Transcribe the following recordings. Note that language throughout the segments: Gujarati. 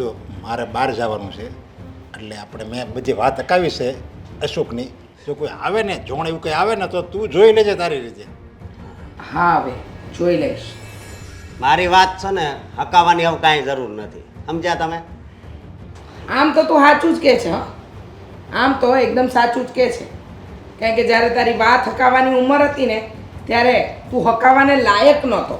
જો મારે બહાર જવાનું છે એટલે આપણે મેં બધી વાત અકાવી છે અશોકની. જો કોઈ આવે ને જોણ એવું કંઈ આવે ને તો તું જોઈ લેજે તારી રીતે. હા હવે જોઈ લઈશ. મારી વાત છે ને હકાવવાની હવે કાંઈ જરૂર નથી. સમજ્યા તમે? આમ તો તું સાચું જ કે છે હં. આમ તો એકદમ સાચું જ કે છે. કારણ કે જ્યારે તારી વાત હકાવવાની ઉંમર હતી ને ત્યારે તું હકાવાને લાયક નહોતો.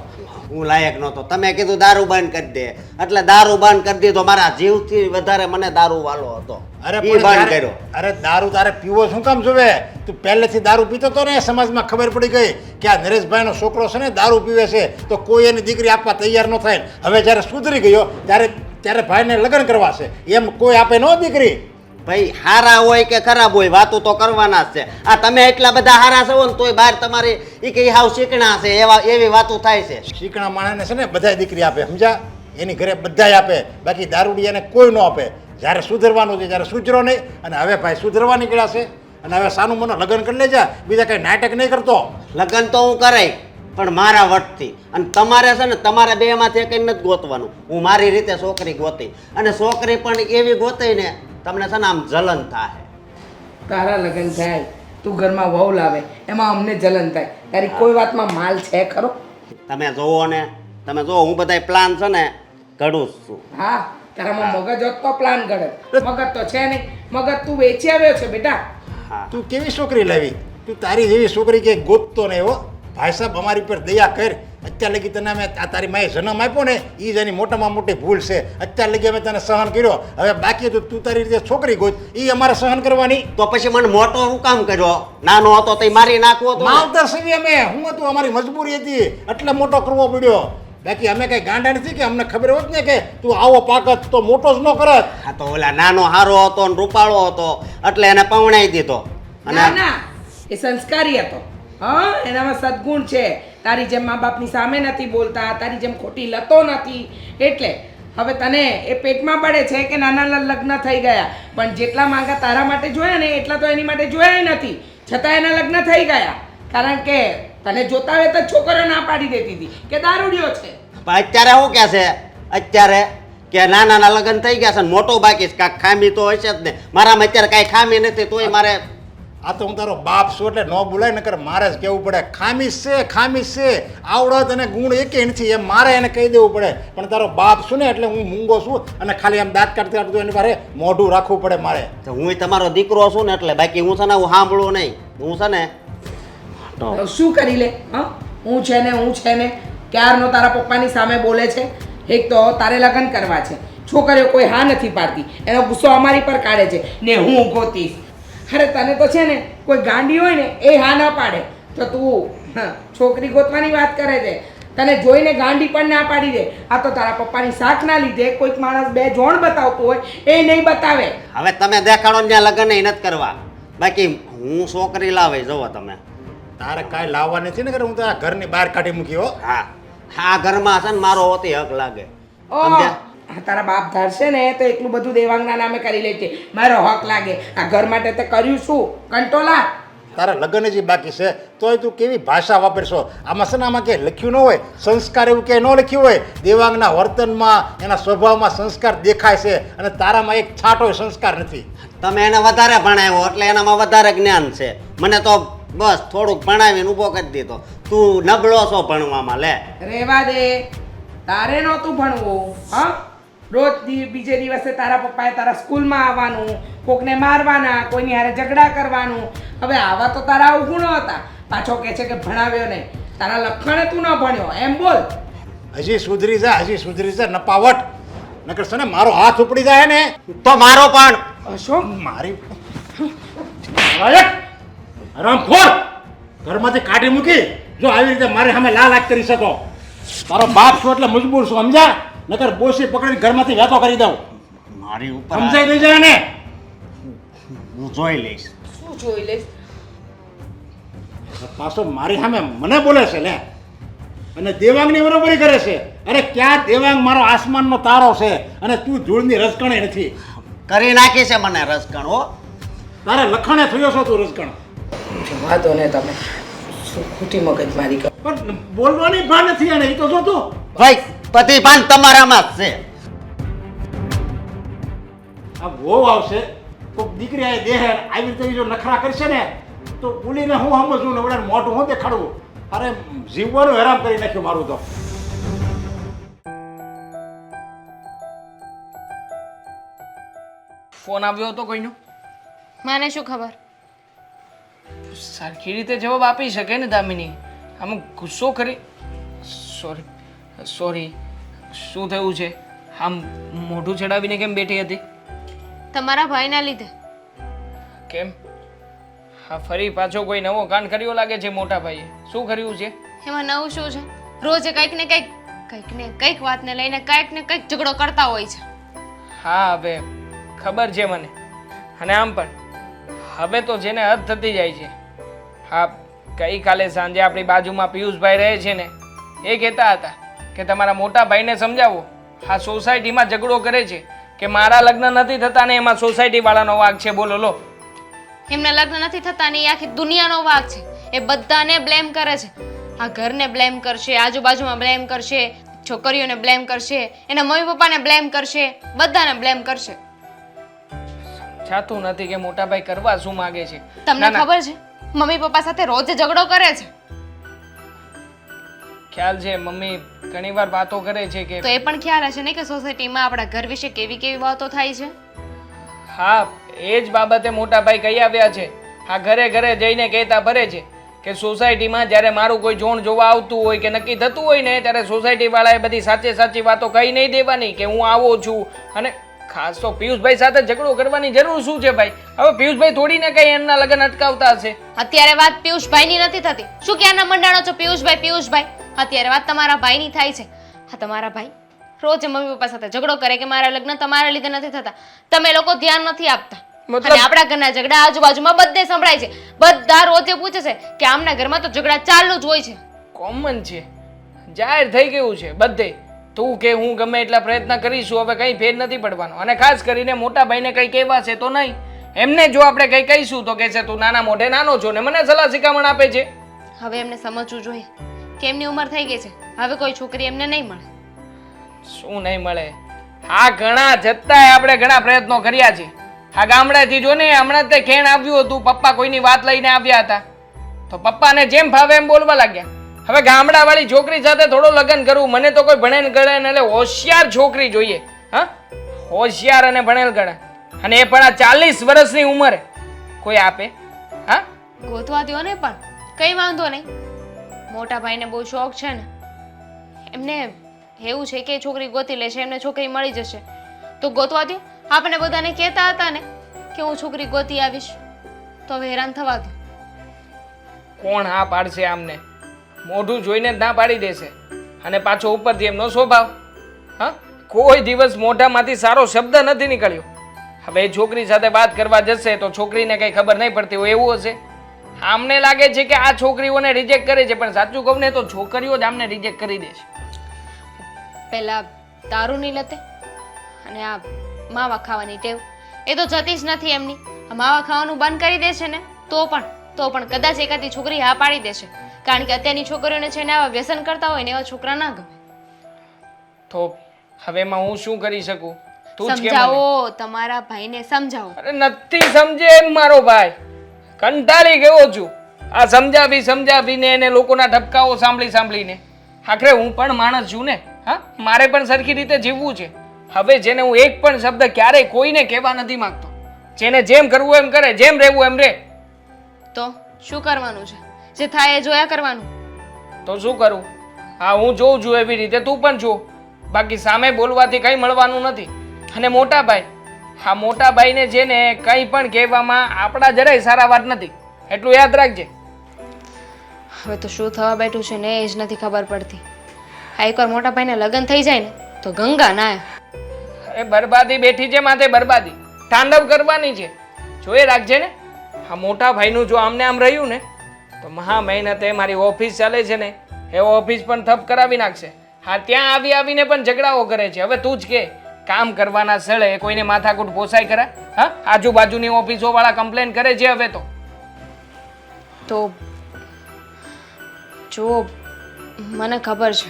હું લાયક નહોતો. તમે કીધું દારૂ બંધ કરી દે. એટલે દારૂ બંધ કરી દીધો. મારા જીવથી વધારે મને દારૂ વાલો હતો. અરે બંધ કર્યો. અરે દારૂ તારે પીવો શું કામ જોવે? તું પહેલેથી દારૂ પીતો તો ને સમાજમાં ખબર પડી ગઈ કે આ નરેશભાઈનો છોકરો છે ને દારૂ પીવે છે. તો કોઈ એની દીકરી આપવા તૈયાર ન થાય. હવે જ્યારે સુધરી ગયો ત્યારે ત્યારે ભાઈને લગ્ન કરવા છે. એમ કોઈ આપે ન દીકરી? ભાઈ હારા હોય કે ખરાબ હોય વાતો તો કરવાના જ છે. આ તમે એટલા બધા હારા છો ને તોય બહાર તમારી એ કે ઈ હાવ શીકણા છે એવા એવી વાતો થાય છે. શીકણા માણસને છે ને બધાય દીકરી આપે સમજા એની ઘરે બધાય આપે બાકી દારૂડિયાને કોઈ ન આપે. જ્યારે સુધરવાનું છે જ્યારે સુધરો નહીં અને હવે ભાઈ સુધરવા નીકળ્યા છે. અને હવે સાનું મને લગ્ન કરી લેજા બીજા કંઈ નાટક નહીં કરતો. લગ્ન તો હું કરાય. પણ મારા વટથી. અને તમારે છે ને તમારે બે માંથી કંઈ નથી ગોતવાનું. હું મારી રીતે છોકરી ગોતી. અને છોકરી પણ એવી ગોતી ને તમને છે ને આમ જલન થાય તારા લગ્ન થાય તું ઘરમાં વહુ લાવે એમાં અમને જલન થાય. તારી કોઈ વાતમાં માલ છે ખરો? તમે જોવો ને તમે જોવો હું બધાય પ્લાન છે ને ઘડું જ છું. હા તારામાં મગજ હોત તો પ્લાન ઘડે. મગજ તો છે નહીં. મગજ તું વેચી આવ્યો છે બેટા. હા. તું કેવી છોકરી લાવી? તું તારી જેવી છોકરી કે ગોતતો નહીં હો. ભાઈ સાહેબ અમારી પર દયા કર. અત્યાર લગી તને અમે આ તારી માએ જન્મ આપ્યો ને એ જ એની મોટામાં મોટી ભૂલ છે. અત્યાર લગી અમે તને સહન કર્યો. હવે બાકી તો તું તારી રીતે છોકરી ગોત. એ અમારે સહન કરવાની. તો પછી મને મોટો હું કામ કર્યો? નાનો હતો તો મારી નાખવો હતો ને. માવતર સવી અમે. હું હતું અમારી મજબૂરી હતી. એટલે મોટો કરવો પડ્યો. બાકી અમે કઈ ગાંડા નથી કે અમને ખબર હોત ને કે તું આવો પાકત તો મોટો જ ન કરત. હા તો ઓલા નાનો હારો હતો ને રૂપાળો હતો. એટલે એને પવણાઈ દીધો. અને ના. એ સંસ્કારી હતો. હા, એનામાં સદગુણ છે. તારી જેમ મા બાપની સામે નથી બોલતા, તારી જેમ ખોટી લતો નથી. એટલે હવે તને એ પેટમાં પડે છે કે નાના લગ્ન થઈ ગયા. પણ જેટલા માંગા તારા માટે જોયા ને, એટલા તો એની માટે જોયા નથી. છતાં એના લગ્ન થઈ ગયા. કારણ કે તને જોતા હોય તો છોકરીઓ ના પાડી દેતી હતી કે દારૂડિયો છે. પણ અત્યારે શું કહે છે? અત્યારે કે નાના નાના લગ્ન થઈ ગયા છે મોટો બાકી કાંઈક ખામી તો હશે જ ને. મારામાં અત્યારે કાંઈ ખામી નથી, તોય મારે આ તો હું તારો બાપ છું એટલે ન બોલાય નકર મારે જ કહેવું પડે. ખામી છે ખામી છે. આવડત અને ગુણ એક નથી એમ મારે એને કહી દેવું પડે. પણ તારો બાપ છું ને એટલે હું મૂંગો છું અને ખાલી આમ દાંત કાઢતી કાઢતું એની મારે મોઢું રાખવું પડે મારે. તો હું તમારો દીકરો છું ને એટલે બાકી હું છે ને હું સાંભળું નહીં. હું છે ને શું કરી લે હા? હું છે ને હું છે ને ક્યારનો તારા પપ્પાની સામે બોલે છે? એક તો તારે લગ્ન કરવા છે. છોકરીઓ કોઈ હા નથી પાડતી. એનો ગુસ્સો અમારી પર કાઢે છે. ને હું ગોતીશ અરે તને તો છે ને કોઈ ગાંડી હોય ને એ હા ના પાડે. તો તું છોકરી ગોતવાની વાત કરે છે. તને જોઈને ગાંડી પણ ના પાડી દે. આ તો તારા પપ્પાની શાક ના લીધે કોઈક માણસ બે જોણ બતાવતું હોય એ નહીં બતાવે. હવે તમે દેખાડો ત્યાં લગ્ન એ નથી કરવા. બાકી હું છોકરી લાવે જોવો તમે. તારે કાંઈ લાવવા નથી ને કે હું તારા ઘરની બહાર કાઢી મૂકી હો. હા. આ ઘરમાં છે ને મારો હોતી હક લાગે. ઓ, સમજ્યા? તારા બાપ ધારશે ને તો એટલું બધું દેવાંગના નામે કરી લે છે મારો હક લાગે. આ ઘર માટે તે કર્યું શું? કંટોલા? તારા લગ્ન જ બાકી છે તોય તું કેવી ભાષા વાપરશો? આમાં છે ને આમાં કે લખ્યું ન હોય સંસ્કાર એવું કે ન લખ્યું હોય. દેવાંગના વર્તનમાં એના સ્વભાવમાં સંસ્કાર દેખાય છે અને તારામાં એક છાંટો સંસ્કાર નથી. તમે એને વધારે ભણાવ્યો એટલે એનામાં વધારે જ્ઞાન છે. મને તો બસ થોડુંક ભણાવીને ઊભો કરી દીધો. તું નબળો છો ભણવામાં લે. રેવા દે. તારે નહોતું ભણવું હા? રોજ બીજે દિવસે તારા પપ્પાએ તારા સ્કૂલમાં આવવાનું કોકને મારવાના કોઈની હારે ઝઘડા કરવાનું. હવે આવા તો તારા અવગુણો હતા. પાછો કહે છે કે ભણાવ્યો નહીં. તારા લખણે તું ન ભણ્યો. એમ બોલ. હજી સુધરી જા હજી સુધરી જા નપાવટ. નકર ને મારો હાથ ઉપડી જાય ને તો મારો પણ. અશોક. મારી રામખોર ઘરમાંથી કાઢી મૂકી. જો આવી રીતે મારે સામે લાલ આંખ કરી શકો. તારો બાપ છો એટલે મજબૂર છું સમજા નકર બોસી પકડીને ઘરમાંથી વેતો કરી દઉં. મારી ઉપર સમજાઈ દઈ જાય ને? હું જોઈ લઈશ. શું જોઈ લઈશ? પાછો મારી સામે મને બોલે છે લે. અને દેવાંગની બરોબરી કરે છે. અરે ક્યાં દેવાંગ મારો આસમાનનો તારો છે? અને તું ધૂળની રસકણે નથી. કરી નાખી છે મને રસકણ હો. તારે લખણે થયો છો તું રસકણ વાંધો ને તમે. શું ખોટી મગજ મારી પણ બોલવાની ભાન નથી અને એ તો જો તું. ભાઈ બધી ભાન તમારામાં જ છે. આ વહુ આવશે કોઈક દીકરી આ દેહ આવી રીતે જો નખરા કરશે ને તો બોલીને હું સમજું ને વડાને મોઢું હું દેખાડવું અરે જીવવાનું હેરાન કરી નાખ્યું મારું તો. ફોન આવ્યો હતો કોઈનો? મને શું ખબર? સરખી રીતે જવાબ આપી શકે ને દામિની. આમ ગુસ્સો કરી. સોરી સોરી શું થયું છે? આમ મોઢું ચડાવીને કેમ બેઠી હતી? તમારા ભાઈના લીધે. કેમ? હા ફરી પાછો કોઈ નવો કાંડ કર્યો લાગે છે મોટા ભાઈએ. શું કર્યું છે? એમાં નવું શું છે? રોજ કંઈક ને કંઈક કંઈક ને કંઈક વાતને લઈને કંઈક ને કંઈક ઝઘડો કરતા હોય છે. હા હવે ખબર છે મને. અને આમ પણ હવે તો જેને હદ થતી જાય છે. હા ગઈકાલે સાંજે આપણી બાજુમાં પિયુષભાઈ રહે છે ને એ કહેતા હતા કે તમારા મોટા ભાઈને સમજાવો. આ સોસાયટીમાં ઝઘડો કરે છે કે મારા લગ્ન નથી થતા ને એમાં સોસાયટી વાળાનો વાંક છે? બોલો લો. એમના લગ્ન નથી થતા ને એ આખી દુનિયાનો વાક છે. એ બધાને બ્લેમ કરે છે. આ ઘરને બ્લેમ કરશે આજુબાજુમાં બ્લેમ કરશે છોકરીઓને બ્લેમ કરશે એના મમ્મી પપ્પાને બ્લેમ કરશે બધાને બ્લેમ કરશે. સમજાતું નથી કે મોટા ભાઈ કરવા શું માગે છે? તમને ખબર છે? મમ્મી પપ્પા સાથે રોજ ઝઘડો કરે છે. ખ્યાલ છે મમ્મી ઘણીવાર વાતો કરે છે કે તો એ પણ ખ્યાલ હશે ને કે સોસાયટીમાં આપણા ઘર વિશે કેવી કેવી વાતો થાય છે? હા એ જ બાબતે મોટા ભાઈ કહી આવ્યા છે. આ ઘરે ઘરે જઈને કહેતા ભરે છે કે સોસાયટીમાં જ્યારે મારું કોઈ જોણ જોવા આવતું હોય કે નક્કી થતું હોય ને ત્યારે સોસાયટી વાળાએ બધી સાચે સાચી વાતો કહી નહીં દેવાની કે હું આવો છું. અને ખાસ તો પિયુષભાઈ સાથે ઝઘડો કરવાની જરૂર શું છે ભાઈ? હવે પિયુષભાઈ થોડીને કઈ એમના લગ્ન અટકાવતા હશે. અત્યારે વાત પિયુષભાઈની નથી થતી. શું ક્યાંના મંડાણો છો પિયુષભાઈ પિયુષભાઈ? અત્યારે વાત તમારા ભાઈની થાય છે. હા તમારા ભાઈ રોજ મમ્મી પપ્પા સાથે ઝઘડો કરે કે મારા લગ્ન તમારા લીધે નથી થતા. તમે લોકો ધ્યાન નથી આપતા. અને આપણા ઘરના ઝઘડા આજુબાજુમાં બધે સંભળાય છે. બધા રોજે પૂછે છે કે આમના ઘરમાં તો ઝઘડા ચાલુ જ હોય છે. કોમન છે. જાહેર થઈ ગયું છે બધે. તું કે હું ગમે એટલા પ્રયત્ન કરીશું હવે કંઈ ફેર નથી પડવાનો. અને ખાસ કરીને મોટા ભાઈને કંઈ કહેવા છે તો નહીં. એમને જો આપણે કંઈ કહીશું તો કહેશે તું નાના મોઢે નાનો છો ને મને સલાહ શિખામણ આપે છે. હવે એમને સમજવું જોઈએ. કે એમની ઉંમર થઈ ગઈ છે? હવે કોઈ છોકરી એમને નહીં મળે. શું નહીં મળે? હા ઘણા જતાય આપણે ઘણા પ્રયત્નો કર્યા છે. આ ગામડેથી જો ને હમણાં તે ખેણ આવ્યું હતું પપ્પા કોઈની વાત લઈને આવ્યા હતા. તો પપ્પાને જેમ ફાવે એમ બોલવા લાગ્યા. હવે ગામડાવાળી છોકરી સાથે થોડો લગ્ન કરવું મને તો કોઈ ભણેલ ગણે એટલે હોશિયાર છોકરી જોઈએ. હા? હોશિયાર અને ભણેલ ગણે. અને એ પણ આ ચાલીસ વર્ષની ઉંમરે કોઈ આપે. હા? ગોતવા દો ને પણ. કઈ વાંધો નહીં. મોટા ભાઈને બહુ શોખ છે ને, એમને એવું છે કે છોકરી ગોતી લેશે, એમને છોકરી મળી જશે. તો ગોતવા દો આપણે બધાને કહેતા હતા ને કે હું છોકરી ગોતી આવીશ. તો હવે હેરાન થવા દો કોણ હા પાડશે આમને? મોઢું જોઈને જ ના પાડી દેશે. અને પાછો ઉપરથી એમનો સ્વભાવ. હા? કોઈ દિવસ મોઢામાંથી સારો શબ્દ નથી નીકળ્યો. હવે છોકરી સાથે વાત કરવા જશે તો છોકરીને કંઈ ખબર નહીં પડતી હોય, એવું હશે? આમને લાગે છે કે આ છોકરીઓને રિજેક્ટ કરે છે પણ સાચું કહું ને તો છોકરીઓ જ આમને રિજેક્ટ કરી દે છે. પહેલા દારૂની લતે અને આ માવા ખાવાની ટેવ. એ તો જતી જ નથી એમની. આ માવા ખાવાનું બંધ કરી દેશે ને તો પણ તો પણ કદાચ એકાદી છોકરી હા પાડી દેશે. કારણ કે અત્યારની છોકરીઓને છે ને આવા વ્યસન કરતા હોય ને એવા છોકરા ના ગમે. તો હવે એમાં હું શું કરી શકું? તું. સમજાવો તમારા ભાઈને સમજાવો. અરે નથી સમજે એમ મારો ભાઈ. કંટાળી ગયો છું. આ સમજાવી સમજાવીને એને લોકોના ઠપકાઓ સાંભળી સાંભળીને. આખરે હું પણ માણસ છું ને. હા મારે પણ સરખી રીતે જીવવું છે. હવે જેને હું એક પણ શબ્દ ક્યારેય કોઈને કહેવા નથી માંગતો. જેને જેમ કરવું એમ કરે જેમ રહેવું એમ રહે તો શું કરવાનું છે? જે થાય એ જોયા કરવાનું? તો શું કરું? હા હું જોઉં છું એવી રીતે. તું પણ જો. બાકી સામે બોલવાથી કંઈ મળવાનું નથી. અને મોટા ભાઈ હા મોટા ભાઈને છે ને કંઈ પણ કહેવામાં આપણા જરાય સારા વાત નથી. એટલું યાદ રાખજે. હવે તો શું થવા બેઠું છે ને એ જ નથી ખબર પડતી. આ એકવાર મોટા ભાઈને લગ્ન થઈ જાય ને તો ગંગા ના એ બરબાદી બેઠી છે માથે બરબાદી. તાંડવ કરવાની છે. જોઈ રાખજે ને. આ મોટા ભાઈનું જો આમને આમ રહ્યું ને તો મહા મહેનતે મારી ઓફિસ ચાલે છે ને એ ઓફિસ પણ થપ કરાવી નાખશે. હા ત્યાં આવી આવીને પણ ઝઘડાઓ કરે છે. હવે તું જ કે. કામ કરવાના સ્થળે કોઈને માથાકૂટ પોસાય કરે હા? આજુબાજુની ઓફિસો વાળા કમ્પ્લેન કરે છે હવે તો. તો જુઓ મને ખબર છે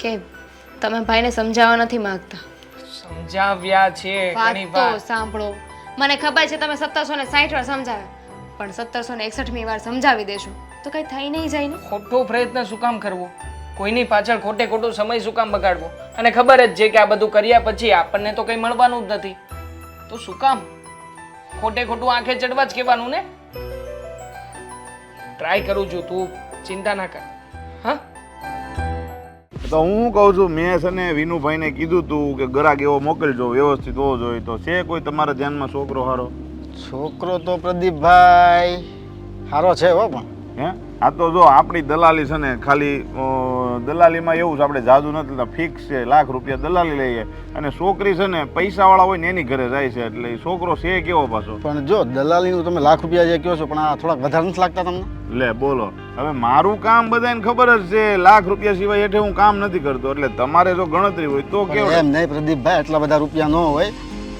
કે તમે ભાઈને સમજાવવા નથી માંગતા. સમજાવ્યા છે ઘણી તો વાર. સાંભળો. મને ખબર છે તમે સત્તરસો ને સાઠ વાર સમજાવ્યા પણ સત્તરસો ને એકસઠમી વાર સમજાવી દેશો. તો કઈ થઈ નહીં જાય ને? ખોટો પ્રયત્ન શું કામ કરવો? કોઈની પાછળ ખોટે ખોટો સમય શું કામ બગાડવો? અને ખબર જ છે કે આ બધું કર્યા પછી આપણને તો કંઈ મળવાનું જ નથી. તો શું કામ? ખોટે ખોટું આંખે ચડવા જ કહેવાનું ને? ટ્રાય કરું છું તું ચિંતા ના કર. હા? તો હું કહું છું મેં છે ને વિનુભાઈને કીધું તું કે ગરાક એવો મોકલજો વ્યવસ્થિત હોવો જોઈએ. તો છે કોઈ તમારા ધ્યાનમાં છોકરો હારો? છોકરો તો પ્રદીપભાઈ સારો છે હો પણ. હે? આ તો જો આપણી દલાલી છે ને ખાલી દલાલીમાં એવું છે આપણે જાદુ નથી લેતા ફિક્સ છે લાખ રૂપિયા દલાલી લઈએ. અને છોકરી છે ને પૈસાવાળા હોય ને એની ઘરે જાય છે એટલે એ છોકરો છે કેવો પાછો? પણ જો દલાલીનું તમે લાખ રૂપિયા જે કહો છો પણ આ થોડાક વધારે નથી લાગતા તમને? લે બોલો. હવે મારું કામ બધાને ખબર જ છે લાખ રૂપિયા સિવાય હેઠે હું કામ નથી કરતો. એટલે તમારે જો ગણતરી હોય તો કેવું? એમ નહીં પ્રદીપભાઈ એટલા બધા રૂપિયા ન હોય.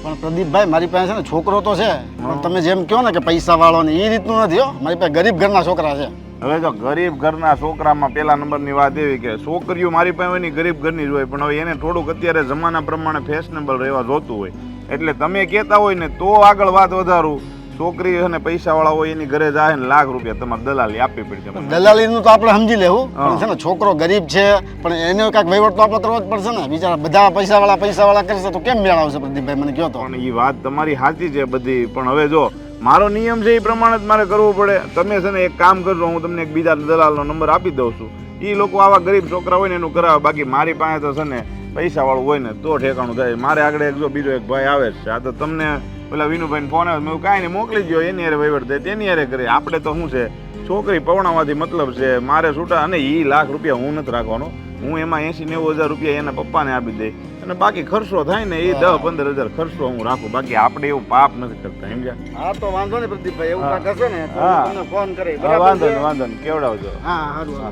પણ પ્રદીપભાઈ, મારી પાસે છે ને છોકરો તો છે, પણ તમે જેમ કહો ને કે પૈસા વાળો ને એ રીતનું નથી હો. મારી પાસે ગરીબ ઘરના છોકરા છે. હવે જો ગરીબ ઘરના છોકરામાં પેલા નંબરની વાત એવી કે છોકરીઓ મારી પાસે હોય ને ગરીબ ઘરની જ હોય, પણ હવે એને થોડુંક અત્યારે જમાના પ્રમાણે ફેશનેબલ રહેવા જોતું હોય. એટલે તમે કહેતા હોય ને તો આગળ વાત વધારું. છોકરી અને પૈસાવાળા હોય એની ઘરે જાય ને લાખ રૂપિયા તમારે દલાલી આપવી પડશે. દલાલીનું તો આપણે સમજી લેવું. પણ છે ને છોકરો ગરીબ છે પણ એને કાંઈક વહીવટ તો આપણે કરવો જ પડશે ને. બિચારા બધા પૈસાવાળા પૈસાવાળા કરશે તો કેમ મેળવશે પ્રદીપભાઈ મને કહો તો? પણ એ વાત તમારી સાચી છે બધી. પણ હવે જો મારો નિયમ છે એ પ્રમાણે જ મારે કરવું પડે. તમે છે ને એક કામ કરજો હું તમને એક બીજા દલાલનો નંબર આપી દઉં છું. એ લોકો આવા ગરીબ છોકરા હોય ને એનું કરાવે. બાકી મારી પાસે તો છે ને પૈસાવાળું હોય ને તો ઠેકાણું થાય. મારે આગળ એક જો બીજો એક ભાઈ આવે છે આ તો તમને પેલા વિનુભાઈને ફોન આવે મેં કાંઈ નહીં મોકલી દો એની હારે વહીવટ થાય તેની હારે કરીએ આપણે તો શું છે છોકરી પવણામાંથી મતલબ છે મારે છૂટા અને એ લાખ રૂપિયા હું નથી રાખવાનો. હું એમાં એસી નેવું હજાર રૂપિયા એના પપ્પાને આપી દઈ અને બાકી ખર્ચો થાય ને એ દસ પંદર હજાર ખર્ચો હું રાખું. બાકી આપણે એવું પાપ નથી કરતા સમજ્યા? હા તો વાંધો નહીં પ્રદીપભાઈ એવું કાંક હશે ને હા. તમને ફોન કરી વાંધો નહીં વાંધો નહીં કેવડાવજો. હા સારું હા.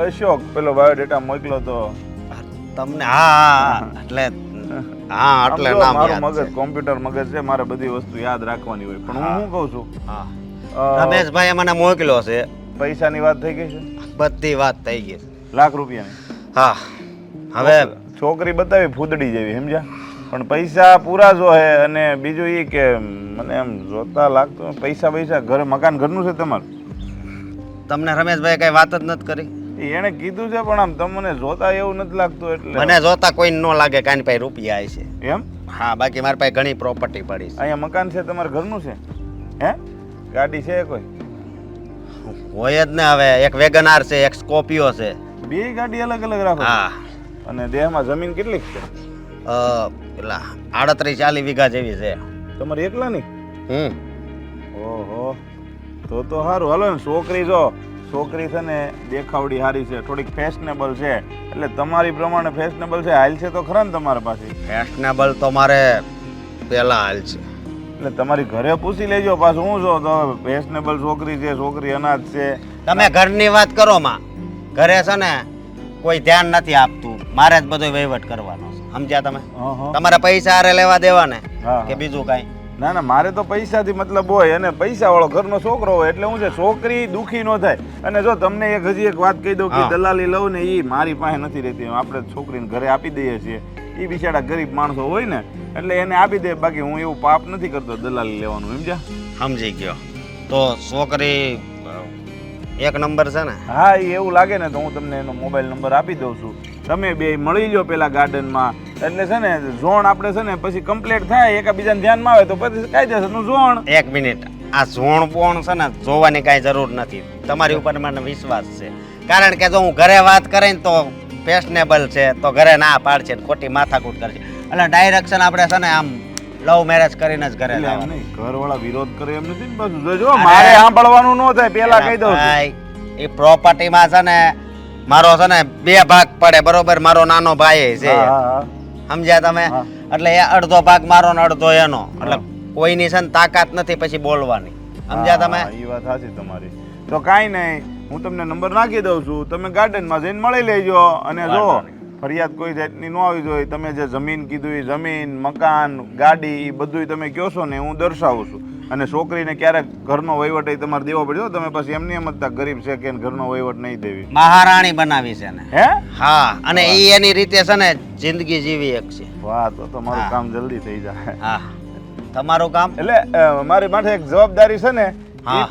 અશોક પેલો બાયોડેટા મોકલો તો. તમને હા હા એટલે હા એટલે નામ મારું મગજ કોમ્પ્યુટર મગજ છે મારે બધી વસ્તુ યાદ રાખવાની હોય. પણ હું શું કહું છું? હા. રમેશભાઈ મને મોકલ્યો છે. પૈસાની વાત થઈ ગઈ છે? બધી વાત થઈ ગઈ લાખ રૂપિયાની? હા. હવે છોકરી બતાવી ફૂદડી જેવી સમજ્યા? પણ પૈસા પૂરા જો હે અને બીજું એ કે મને એમ જોતા લાગતું પૈસા પૈસા ઘરે મકાન ઘરનું છે તમારું? તમને રમેશભાઈ કઈ વાત જ નથી કરી? એણે કીધું છે પણ આમ તમને જોતા એવું નથી લાગતું એટલે મને જોતા કોઈ ન લાગે કાની પાસે રૂપિયા છે. એમ? હા બાકી મારી પાસે ઘણી પ્રોપર્ટી પડી છે. અહીંયા મકાન છે તમારા ઘરનું છે? હે? ગાડી છે કોઈ? હોય જ ને હવે એક વેગનાર છે એક સ્કોપિયો છે. બે ગાડી અલગ અલગ રાખો હા. અને દેહમાં જમીન કેટલીક છે? પેલા આડત્રીસ ચાલીસ વીઘા જેવી છે. તમારી એકલાની? હમ. ઓહો. તો તો સારું હાલો ને છોકરી જો. છોકરી છે ને દેખાવડી સારી છે થોડીક ફેશનેબલ છે. એટલે તમારી પ્રમાણે ફેશનેબલ છે હાલ છે તો ખરા ને તમારા પાસે? ફેશનેબલ તો મારે પહેલાં હાલ છે. એટલે તમારી ઘરે પૂછી લેજો પાછું હું છો તો ફેશનેબલ છોકરી છે છોકરી અનાજ છે. તમે ઘરની વાત કરો માં. ઘરે છે ને કોઈ ધ્યાન નથી આપતું. મારે જ બધો વહીવટ કરવાનો સમજ્યા તમે? તમારા પૈસા હારે લેવા દેવા ને કે બીજું કાંઈ? ના ના મારે તો પૈસાથી મતલબ હોય અને પૈસાવાળો ઘરનો છોકરો હોય એટલે હું છે છોકરી દુખી ન થાય. અને જો તમને એક હજી એક વાત કહી દઉં કે દલાલી લઉં ને એ મારી પાસે નથી રહેતી. આપણે છોકરીને ઘરે આપી દઈએ છીએ. એ બિચારા ગરીબ માણસો હોય ને એટલે એને આપી દે. બાકી હું એવું પાપ નથી કરતો દલાલી લેવાનું સમજ્યા? સમજી ગયો. તો છોકરી એક નંબર છે ને? હા એવું લાગે ને તો હું તમને એનો મોબાઈલ નંબર આપી દઉં છું. તમે બે મળી લો પેલા ગાર્ડનમાં. એટલે છે ને ઝોણ આપણે છે ને પછી કમ્પ્લીટ થાય એકાબીજાને ધ્યાનમાં આવે તો પછી કાયદેસરનું ઝોણ. એક મિનિટ. આ ઝોણ પોણ છે ને જોવાની કાંઈ જરૂર નથી. તમારી ઉપર મને વિશ્વાસ છે. કારણ કે જો હું ઘરે વાત કરે ને તો ફેશનેબલ છે તો ઘરે ના પાડશે ખોટી માથાકૂટ કરશે. એટલે ડાયરેક્શન આપણે છે ને આમ લવ મેરેજ કરીને જ ઘરે લાવવાનું. ઘરવાળા વિરોધ કરે એમ નથી ને પાછું. જોજો મારે સાંભળવાનું ન થાય પેલા કહી દઉં. ભાઈ, એ પ્રોપર્ટીમાં છે ને મારો છે ને બે ભાગ પડે બરોબર? મારો નાનો ભાઈ છે. સમજ્યા તમે? એટલે એ અડધો ભાગ મારો ને અડધો એનો. એટલે કોઈની છે ને તાકાત નથી પછી બોલવાની. સમજ્યા તમે? એ વાત સાચી તમારી. તો કાંઈ નહીં હું તમને નંબર નાખી દઉં છું. તમે ગાર્ડનમાં જઈને મળી લેજો. અને જો ફરિયાદ કોઈ જાતની ન આવી જોઈએ તમે જે જમીન કીધું એ જમીન મકાન ગાડી એ બધું તમે કહો છો ને હું દર્શાવું છું. અને છોકરીને ક્યારેક ઘરનો વહીવટ એ તમારે દેવો પડ્યો તમે પછી એમની એમ જ ગરીબ છે કે ઘરનો વહીવટ નહીં દેવી. મહારાણી બનાવી છે ને હે? હા અને એ એની રીતે છે ને જિંદગી જીવી એક છે. વાહ તો તમારું કામ જલ્દી થઈ જાય. હા. તમારું કામ? એટલે મારી માથે એક જવાબદારી છે ને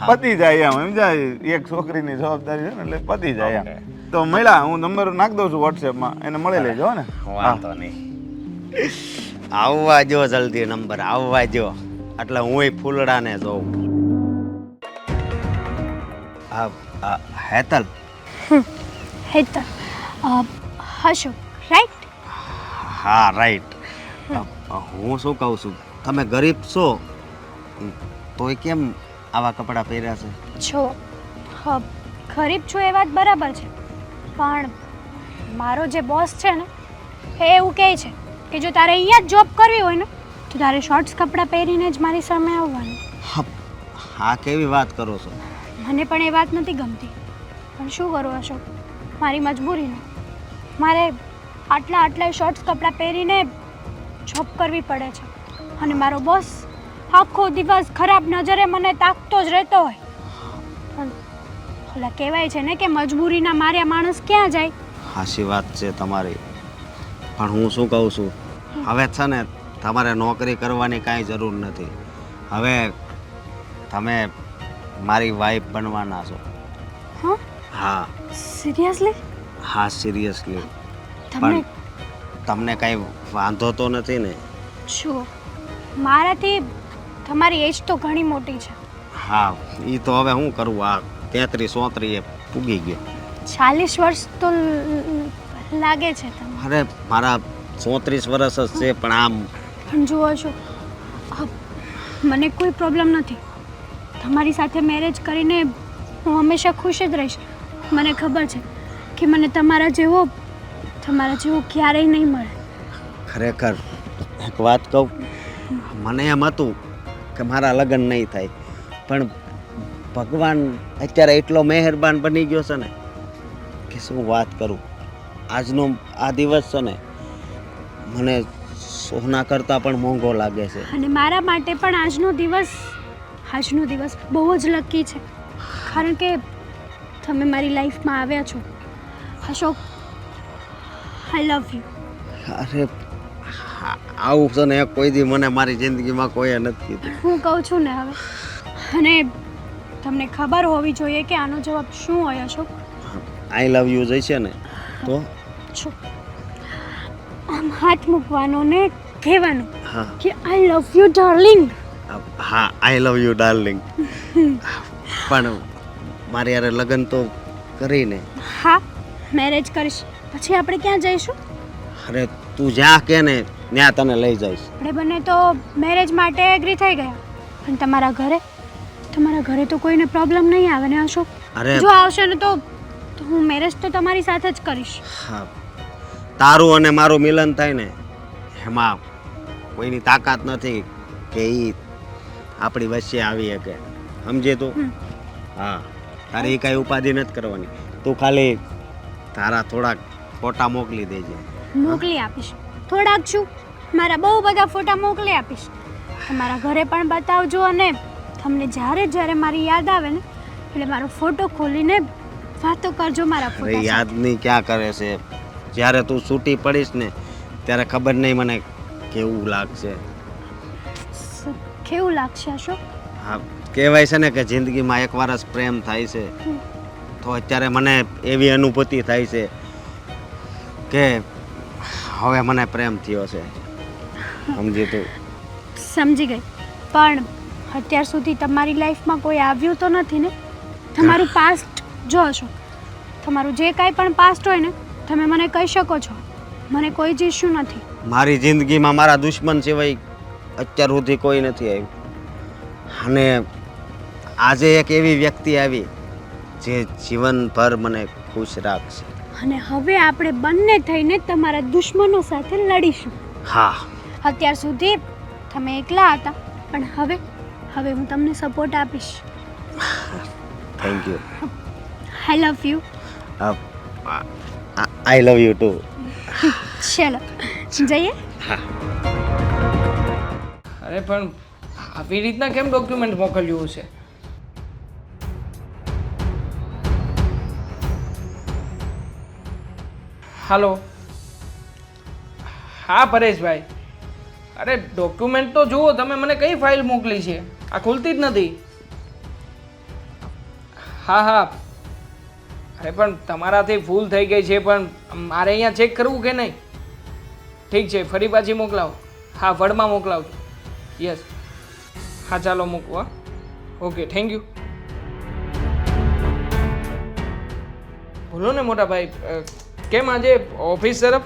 પતી જાય એમ સમજાય? એક છોકરીની જવાબદારી છે ને એટલે પતી જાય એમ. તો મળ્યા હું નંબર નાખ દઉં છું વોટ્સએપમાં એને મળી લેજો ને. વાંધો નહીં. આવવા જો જલ્દી નંબર આવવા જો એટલે હુંય ફૂલડાને જોઉં. આ હેતલ. હેતલ. હશો રાઈટ હા રાઈટ હું શું કહું છું? તમે ગરીબ છો તોય કેમ આવા કપડાં પહેર્યા છે? છો હ, ગરીબ છો એ વાત બરાબર છે. પણ મારો જે બોસ છે ને એ એવું કહે છે કે જો તારે અહીંયા જ જોબ કરવી હોય ને તો તારે શોર્ટ્સ કપડાં પહેરીને જ મારી સામે આવવાનું. હા, કેવી વાત કરો છો? મને પણ એ વાત નથી ગમતી. પણ શું કરું અશોક? મારી મજબૂરીને. મારે આટલા આટલા શોર્ટ્સ કપડાં પહેરીને જોબ કરવી પડે છે. અને મારો બોસ આખો દિવસ ખરાબ નજરે મને તાકતો જ રહેતો હોય. પણ ઓલા કહેવાય છે ને કે મજબૂરીના માર્યા માણસ ક્યાં જાય? હાસી વાત છે તમારી. પણ હું શું કહું છું? હવે છે ને તમારે નોકરી કરવાની કાંઈ જરૂર નથી. હવે તમે મારી વાઈફ બનવાના છો. હા? હા. સિરિયસલી હા સિરિયસલી તમને તમને કાંઈ વાંધો તો નથી ને? શું મારાથી તમારી એજ તો ઘણી મોટી છે. હા એ તો હવે શું કરું? આ તેત્રીસ ચોત્રીસ એ પૂગી ગયો. ચાલીસ વર્ષ તો લાગે છે તમને. અરે મારા ચોત્રીસ વર્ષ જ છે પણ આમ પણ જુઓ છો. મને કોઈ પ્રોબ્લેમ નથી. તમારી સાથે મેરેજ કરીને હું હંમેશા ખુશ જ રહીશ. મને ખબર છે કે મને તમારા જેવો તમારા જેવો ક્યારેય નહીં મળે. ખરેખર એક વાત કહું, મને એમ હતું કે મારા લગ્ન નહીં થાય, પણ ભગવાન અત્યારે એટલો મહેરબાન બની ગયો છે ને કે શું વાત કરું? આજનો આ દિવસ છે ને, મને સોના કરતાં પણ મોંઘો લાગે છે. અને મારા માટે પણ આજનો દિવસ આજનો દિવસ બહુ જ લકી છે. કારણ કે તમે મારી લાઈફમાં આવ્યા છો. અશોક આઈ લવ યુ અરે આવું તો ને કોઈ દી મને મારી જિંદગીમાં કોઈએ નથી કીધું. હું કહું છું ને હવે. અને તમને ખબર હોવી જોઈએ કે આનો જવાબ શું હોય અશોક? આઈ લવ યુ છે ને? તો? છો. આમ હાથ મૂકવાનો ને કહેવાનું કે આઈ લવ યુ ડાર્લિંગ હા આઈ લવ યુ ડાર્લિંગ પણ મારે યાર લગ્ન તો કરીને. હા મેરેજ કરીશ. પછી આપણે ક્યાં જઈશું? અરે તું જ્યાં કે ને ત્યાં તને લઈ જઈશ. આપણે બંને તો મેરેજ માટે એગ્રી થઈ ગયા. પણ તમારા ઘરે તમારા ઘરે તો કોઈને પ્રોબ્લેમ નહીં આવે ને અશોક? અરે. જો આવશે ને તો હું મેરેજ તો તમારી સાથે જ કરીશ. હા તારું અને મારું મિલન થાય ને એમાં કોઈની તાકાત નથી કે એ આપણી વચ્ચે આવી શકે. સમજે તું? હા. તારે એ કાંઈ ઉપાધિ નથી કરવાની. તું ખાલી તારા થોડાક ફોટા મોકલી દેજે. મોકલી આપીશ. થોડાક છું. મારા બહુ બધા ફોટા મોકલી આપીશ. તમારા ઘરે પણ બતાવજો અને તમને જ્યારે જ્યારે મારી યાદ આવે ને એટલે મારો ફોટો ખોલીને વાતો કરજો મારા ફોટા સાથે. યાદની ક્યાં કરે છે? જ્યારે તું છૂટી પડીશ ને ત્યારે ખબર નહીં મને કેવું લાગશે. કેવું લાગશે અશોક? હા કહેવાય છે ને કે જિંદગીમાં એકવાર જ પ્રેમ થાય છે. તો અત્યારે મને એવી અનુભૂતિ થાય છે કે હવે મને પ્રેમ થયો છે. સમજી તું? સમજી ગઈ. પણ અત્યાર સુધી તમારી લાઈફમાં કોઈ આવ્યું તો નથી ને? તમારું પાસ્ટ જો અશોક તમારું જે કાંઈ પણ પાસ્ટ હોય ને તમે મને કહી શકો છો. મને કોઈ જ ઇશ્યુ નથી. મારી જિંદગીમાં મારા દુશ્મન સિવાય અત્યાર સુધી કોઈ નથી આવ્યું. અને આજે એક એવી વ્યક્તિ આવી જે જીવનભર મને ખુશ રાખશે. અને હવે આપણે બંને થઈને તમારા દુશ્મનો સાથે લડીશું. હા. અત્યાર સુધી તમે એકલા હતા પણ હવે હવે હું તમને સપોર્ટ આપીશ. Thank you I love you I love you too ચલો જઈએ? અરે પણ આવી રીતના કેમ ડોક્યુમેન્ટ મોકલ્યું છે? હાલો હા પરેશભાઈ. અરે ડોક્યુમેન્ટ તો જુઓ તમે મને કઈ ફાઇલ મોકલી છે? આ ખુલતી જ નથી. હા હા. અરે પણ તમારાથી ભૂલ થઈ ગઈ છે પણ મારે અહીંયા ચેક કરવું કે નહીં? ઠીક છે ફરી પાછી મોકલાવો. હા વડમાં મોકલાવજો. યસ હા ચાલો મૂકવા ઓકે થેન્ક યુ બોલો ને મોટા ભાઈ કેમ આજે ઓફિસ તરફ?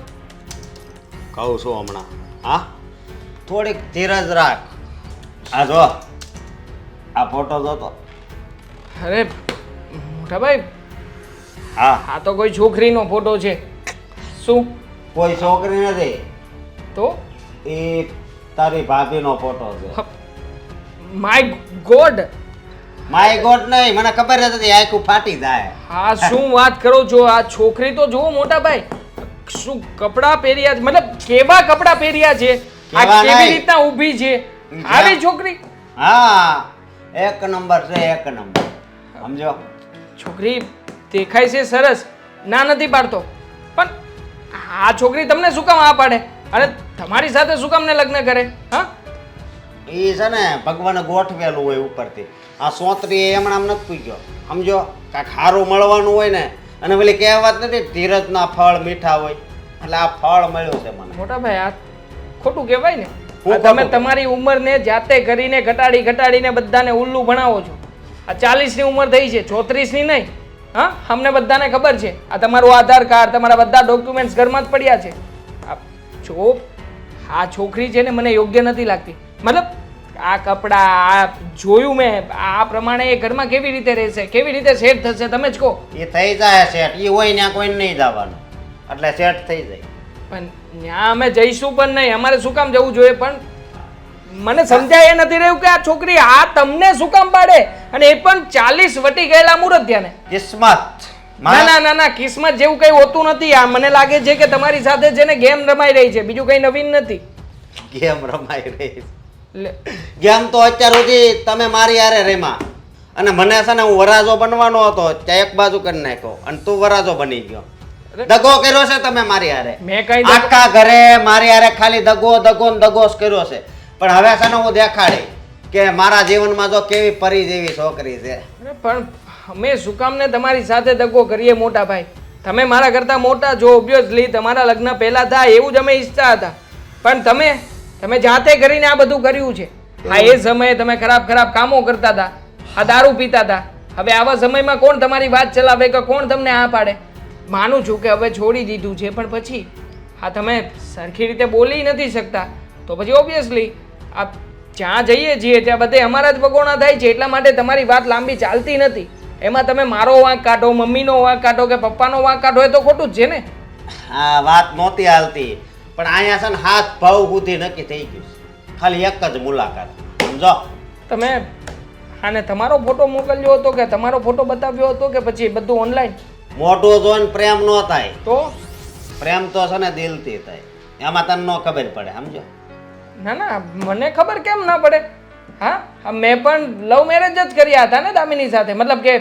કહું છું હમણાં. હા? થોડીક ધીરજ રાખ. આ જો આ ફોટો જોતો. અરે મોટા ભાઈ હા. આ તો કોઈ છોકરીનો ફોટો છે. શું? કોઈ છોકરી નથી. તો? એ તારી ભાભીનો ફોટો છે. માય ગોડ માય ગોડ નહીં મને ખબર જ હતી આખું ફાટી જાય. હા શું વાત કરો છો? આ છોકરી તો જુઓ મોટા ભાઈ. શું કપડાં પહેર્યા છે? મતલબ કેવા કપડાં પહેર્યા છે? આ કેવી રીતના ઊભી છે. આવી છોકરી? હા એક નંબર છે એક નંબર. સમજો? છોકરી દેખાય છે સરસ. ના નથી પાડતો. પણ આ છોકરી તમને શું કામ આ પાડે? અને તમારી સાથે શું કામ ને લગ્ન કરે? હા? એ છે ને ભગવાને ગોઠવેલું હોય ઉપરથી. આ સોતરી એ હમણાં નથી પૂછ્યો સમજો? કાંઈક સારું મળવાનું હોય ને અને પેલી કહેવત નથી ધીરજના ફળ મીઠા હોય. એટલે આ ફળ મળ્યું છે મને. મોટા ભાઈ આ ખોટું કહેવાય ને? તમે તમારી ઉંમરને જાતે કરીને ઘટાડી ઘટાડીને બધાને ઉલ્લુ ભણાવો છો. આ ચાલીસની ઉંમર થઈ છે ચોત્રીસની નહીં. હા અમને બધાને ખબર છે. આ તમારું આધાર કાર્ડ તમારા બધા ડોક્યુમેન્ટ્સ ઘરમાં જ પડ્યા છે. આ જો આ છોકરી છે ને મને યોગ્ય નથી લાગતી. મતલબ આ કપડાં આ જોયું મેં આ પ્રમાણે એ ઘરમાં કેવી રીતે રહેશે કેવી રીતે સેટ થશે તમે જ કહો. એ થઈ જાય સેટ એ હોય ત્યાં કોઈ નહીં જવાનું. એટલે સેટ થઈ જાય. પણ ત્યાં અમે જઈશું પણ નહીં અમારે શું કામ જવું જોઈએ પણ મને સમજાય એ નથી રહ્યું કે આ છોકરી આ તમને શું કામ પાડે? અને એ પણ ચાલીસ વટી ગયેલા મુહૂર્ત ત્યાં કિસ્મત ના ના ના ના કિસ્મત જેવું કઈ હોતું નથી. આ મને લાગે છે કે તમારી સાથે જેને ગેમ રમાઈ રહી છે. બીજું કઈ નવીન નથી. ગેમ રમાઈ રહી ગેમ તો અત્યાર સુધી તમે મારી હારે રેમા. અને મને છે ને હું વરાજો બનવાનો હતો. ત્યાં એક બાજુ કરી નાખ્યો. અને તું વરાજો બની ગયો. દગો કર્યો છે તમે મારી હારે. મેં કઈ આખા ઘરે મારી હારે ખાલી દગો દગો ને દગો કર્યો છે. પણ હવે છે ને હું દેખાડી કે મારા જીવનમાં જો કેવી પરી જેવી છોકરી છે. પણ અમે શું કામ ને તમારી સાથે દગો કરીએ મોટા ભાઈ? તમે મારા કરતાં મોટા જો ઓબ્વિયસલી તમારા લગ્ન પહેલા થાય એવું જ અમે ઈચ્છતા હતા. પણ તમે તમે જાતે કરીને આ બધું કર્યું છે. હા, એ સમયે તમે ખરાબ ખરાબ કામો કરતા હતા આ દારૂ પીતા હતા. હવે આવા સમયમાં કોણ તમારી વાત ચલાવે કે કોણ તમને આ પાડે? માનું છું કે હવે છોડી દીધું છે, પણ પછી, હા, તમે સરખી રીતે બોલી નથી શકતા. તો પછી ઓબ્વિયસલી આ જ્યાં જઈએ છીએ ત્યાં બધે અમારા જ વગોણા થાય છે. એટલા માટે તમારી વાત લાંબી ચાલતી નથી. એમાં તમે મારો વાંક કાઢો મમ્મીનો વાંક કાઢો કે પપ્પાનો વાંક કાઢો એ તો ખોટું જ છે ને. આ વાત નહોતી હાલતી પણ અહીંયા છે ને હાથ ભાવ સુધી નક્કી થઈ ગયું છે. ખાલી એક જ મુલાકાત. સમજો? તમે આને તમારો ફોટો મોકલ્યો હતો કે તમારો ફોટો બતાવ્યો હતો કે પછી બધું ઓનલાઈન મોટો જોઈને પ્રેમ ન થાય. તો? પ્રેમ તો છે ને દિલથી થાય. એમાં તને ન ખબર પડે સમજો? ના ના મને ખબર કેમ ના પડે? હા? મેં પણ લવ મેરેજ જ કર્યા હતા ને દામિની સાથે. મતલબ કે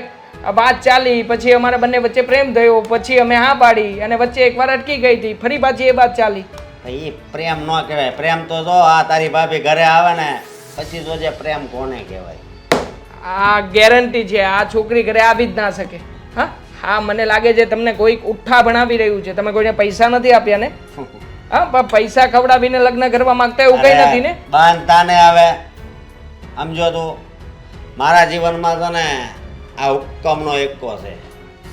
આ વાત ચાલી પછી અમારા બંને વચ્ચે પ્રેમ થયો પછી અમે હા પાડી અને વચ્ચે એકવાર અટકી ગઈ હતી. ફરી પાછી એ વાત ચાલી. ભાઈ પ્રેમ ન કહેવાય. પ્રેમ તો જો આ તારી ભાભી ઘરે આવે ને પછી જોજે પ્રેમ કોને કહેવાય. આ ગેરંટી છે આ છોકરી ઘરે આવી જ ના શકે. હા? હા મને લાગે છે તમને કોઈક ઉઠ્ઠા ભણાવી રહ્યું છે. તમે કોઈને પૈસા નથી આપ્યા ને? હા પૈસા ખવડાવીને લગ્ન કરવા માંગતા એવું કઈ નથી ને? બાંધતા ને હવે સમજો તું મારા જીવનમાં તો ને આ હુક્કમનો એકો છે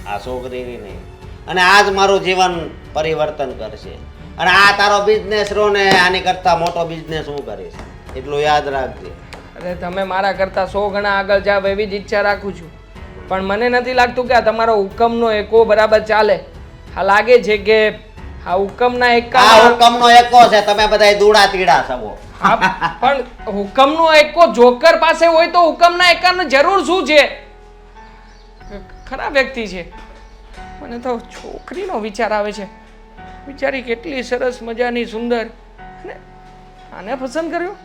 આ છોકરીની નહીં. અને આ જ મારું જીવન પરિવર્તન કરશે. અને આ તારો બિઝનેસ રહો ને આની કરતા મોટો બિઝનેસ હું કરીશ. એટલું યાદ રાખજે. અરે તમે મારા કરતાં સો ગણા આગળ જાવ એવી જ ઈચ્છા રાખું છું. પણ મને નથી લાગતું કે આ તમારો હુકમનો એકો બરાબર ચાલે. હા લાગે છે કે આ હુકમના આ હુકમ હુકમનો એકો છે તમે બધા દૂડા તીડા છો. પણ હુકમનો એકો જોકર પાસે હોય તો હુકમના એકાની જરૂર શું છે? ખરા વ્યક્તિ છે. મને તો છોકરીનો વિચાર આવે છે. બિચારી કેટલી સરસ મજાની સુંદર અને આને પસંદ કર્યો?